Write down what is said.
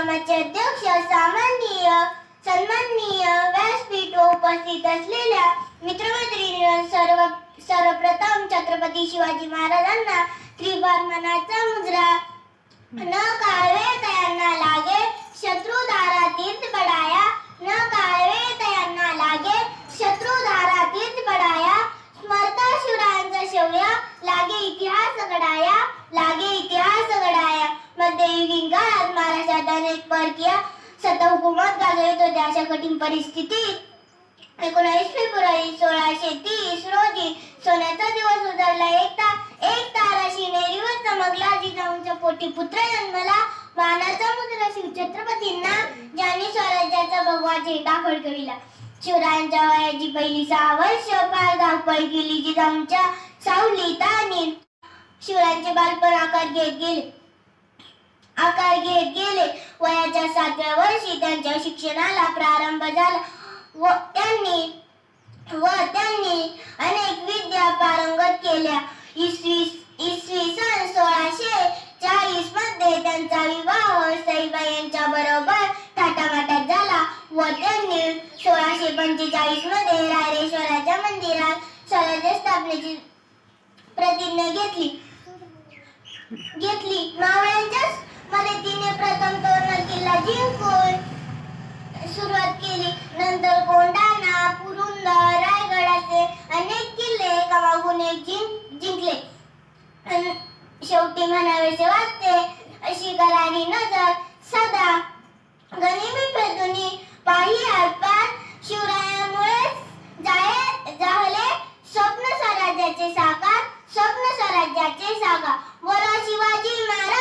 कार्यक्रमाचे अध्यक्ष सामान्य सन्माननीय व्यासपीठ उपस्थित असलेल्या मित्रमैत्रिणी सर्व सर्वप्रथम छत्रपती शिवाजी महाराजांना त्रिभार मनाचा मुजरा न काळवे महाराष्ट्रात परकीय सत्ता हुकूमत गाजवित होते अशा कठीण परिस्थितीत एकोणावीस फेब्रुवारी सोळाशे तीस रोजी सोन्याचा दिवस उजाडला एक ता एक तारा शिनेरीवर चमकला जिजाऊंच्या पोटी पुत्र जन्मला. मानाचा मुद्रा शिवछत्रपतींना ज्यांनी स्वराज्याचा भगवा झेंडा फडकविला. शिवरायांच्या वयाची पहिली सहा वर्ष पार धावपळ केली. जिजाऊंच्या सावलीत आणि शिवरायांचे बालपण आकार घेत गेले. आकार घेत गेले. वयाच्या सातव्या वर्षी त्यांच्या शिक्षणाला प्रारंभ झाला. व त्यांनी व त्यांनी अनेक विद्या पारंगत केल्या. इसवी इसवी सन सोळाशे चाळीसमध्ये त्यांचा विवाह सईबाई यांच्या बरोबर थाटामाटात झाला. व त्यांनी सोळाशे पंचेचाळीसमध्ये रायरेश्वराच्या मंदिरात स्वराज्य स्थापनेची प्रतिज्ञा घेतली. घेतली. मावळ्यांच्याच शेवटी म्हणावेसे वाटते. अशी करारी नजर सदा गनिमी पेटुनी पाही आरपार शिवरायामुळे जाये जाहले स्वप्न स्वराज्याचे साकार स्वप्न स्वराज्याचे साकार बोला शिवाजी महाराज.